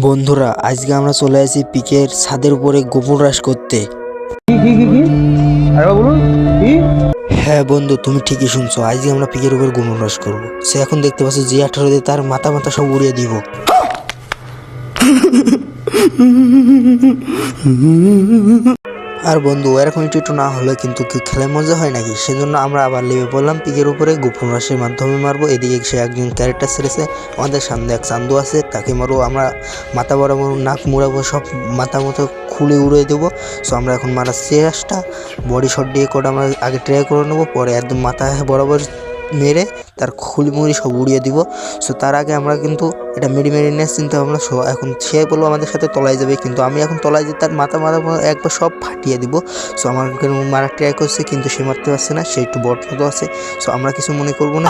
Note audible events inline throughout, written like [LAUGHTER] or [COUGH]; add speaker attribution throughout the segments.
Speaker 1: বন্ধুরা আজকে আমরা চলে আসি পিকের ছাদের উপরে গোবর হ্রাস করতে। হ্যাঁ বন্ধু তুমি ঠিকই শুনছো। আজকে আমরা পিকের উপর গোবর হ্রাস করব। সে এখন দেখতে পাচ্ছ যে আঠারো দিয়ে তার মাথা মাথা সব উড়িয়ে দিব। [LAUGHS] আর বন্ধু, এরকম একটু না হলে কিন্তু কি খেলে মজা হয় নাকি? সেজন্য আমরা আবার লেবে পড়লাম পিকের উপরে, গোপন রাশির মাধ্যমে মারবো। এদিকে সে একজন ক্যারেক্টার ছেড়েছে, আমাদের সামনে এক চান্দু আছে, তাকে মারবো। আমরা মাথা বরাবর নাক মুড়াবো, সব মাথা মতো খুলে উড়িয়ে দেবো। সো আমরা এখন মারার চেষ্টা। বডি শট দিয়ে করে আমরা আগে ট্রাই করে নেব, পরে একদম মাথা বরাবর মেরে তার খুলিমুড়ি সব উড়িয়ে দিব। সো তার আগে আমরা কিন্তু এটা মেরি মেরি নেস কিন্তু আমরা সব এখন সে বলব আমাদের সাথে তলায় যাবে, কিন্তু আমি এখন তলায় যে তার মাথা মাথা একবার সব ফাটিয়ে দিব। সো আমার মারা ট্রাই করছে, কিন্তু সে মারতে পারছে না, সে একটু বট মতো আছে। সো আমরা কিছু মনে করব না।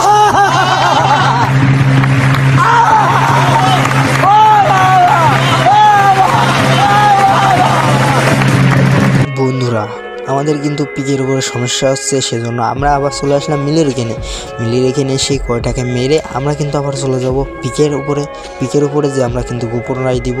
Speaker 1: আমাদের কিন্তু পিকের উপরে সমস্যা হচ্ছে, সেজন্য আমরা আবার চলে আসলাম মিলের এখানে। মিলের এখানে সেই কয়টাকে মেরে আমরা কিন্তু আবার চলে যাব পিকের উপরে। পিকের উপরে যে আমরা কিন্তু গোপন রায় দিব।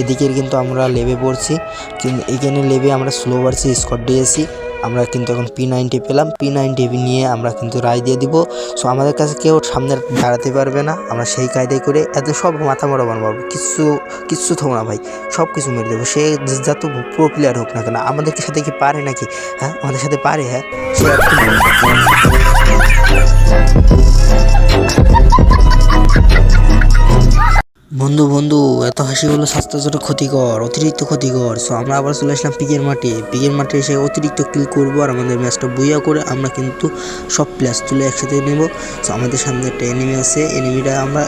Speaker 1: এদিকের কিন্তু আমরা লেবে পড়ছি। কিন্তু এখানে লেবে আমরা স্লো বাড়ছি স্কট দিয়েছি আমরা কিন্তু এখন পি নাইনটি পেলাম। পি নাইনটি নিয়ে আমরা কিন্তু রায় দিয়ে দিব। সো আমাদের কাছে কেউ সামনে দাঁড়াতে পারবে না। আমরা সেই কায়দায় করে এত সব মাথা মরা মারবো কিচ্ছু কিচ্ছু থাকব না ভাই। সব কিছু মেরে দেবো। সে যত প্রো প্লেয়ার হোক না কেন, আমাদের সাথে কি পারে নাকি? হ্যাঁ? আমাদের সাথে পারে হ্যাঁ? বন্ধু বন্ধু, এত হাসি হলো স্বাস্থ্যের জন্য ক্ষতিকর, অতিরিক্ত ক্ষতিকর। সো আমরা আবার চলে আসলাম পিকের মাঠে। পিকের মাঠে এসে অতিরিক্ত কিল করব আর আমাদের ম্যাচটা বইয়া করে আমরা কিন্তু সব প্লেয়ার্স তুলে একসাথে নেব। সো আমাদের সামনে একটা এনিমি আছে। এনিমিটা আমরা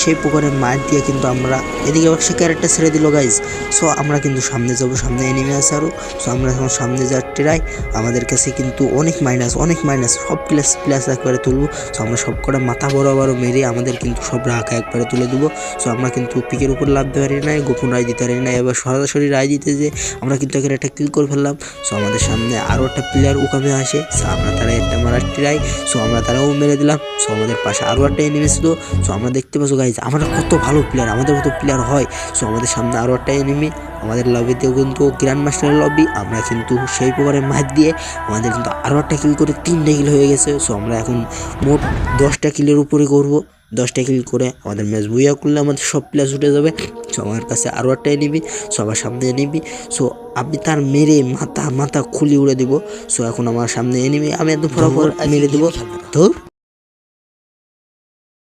Speaker 1: সেই প্রকারে মার দিয়ে কিন্তু আমরা এদিকে সে ক্যারেক্টার ছেড়ে দিল গাইজ সো আমরা কিন্তু সামনে যাব, সামনে এনিমি আছে আরও সো আমরা এখন সামনে যাওয়ার ট্রাই আমাদের কাছে কিন্তু অনেক মাইনাস অনেক মাইনাস সব প্লেস প্লেস একবারে তুলবো। সো আমরা সব কটা মাথা বরাবর মেরে আমাদের কিন্তু সব রাখা একবারে তুলে দেবো। সো আমরা কিন্তু পিকের উপর লাভতে পারি না গোপন রায় দিতে পারি না এবার সরাসরি রায় দিতে যে আমরা কিন্তু এখানে একটা কিল করে ফেললাম। সো আমাদের সামনে আরও একটা প্লেয়ার ওখানে আসে। সো আমরা তারা একটা মারার ট্রাই সো আমরা তারাও মেরে দিলাম। সো আমাদের পাশে আরও একটা এনিমি ছিল। সো আমরা দেখতে পাচ্ছ গাইজ আমরা কত ভালো প্লেয়ার আমাদের মতো প্লেয়ার হয়। সো আমাদের সামনে আরও একটা এনিমি আমাদের লবিতেও কিন্তু গ্র্যান্ড মাস্টারের লবি আমরা কিন্তু সেই প্রকারে মার দিয়ে আমাদের কিন্তু আরও একটা কিল করে তিনটা কিল হয়ে গেছে। সো আমরা এখন মোট দশটা কিলের উপরে করব। দশটা কিল করে আমাদের ম্যাচ বইয়া করলে আমাদের সব প্লেয়ার উঠে যাবে। সো আমার কাছে আরও একটা নিবি সবার সামনে নিবি সো আমি তার মেরে মাথা মাথা খুলি উড়ে দিব। সো এখন আমার সামনে এনিমি আমি একদম ফরাফর মেরে দেবো। ধর।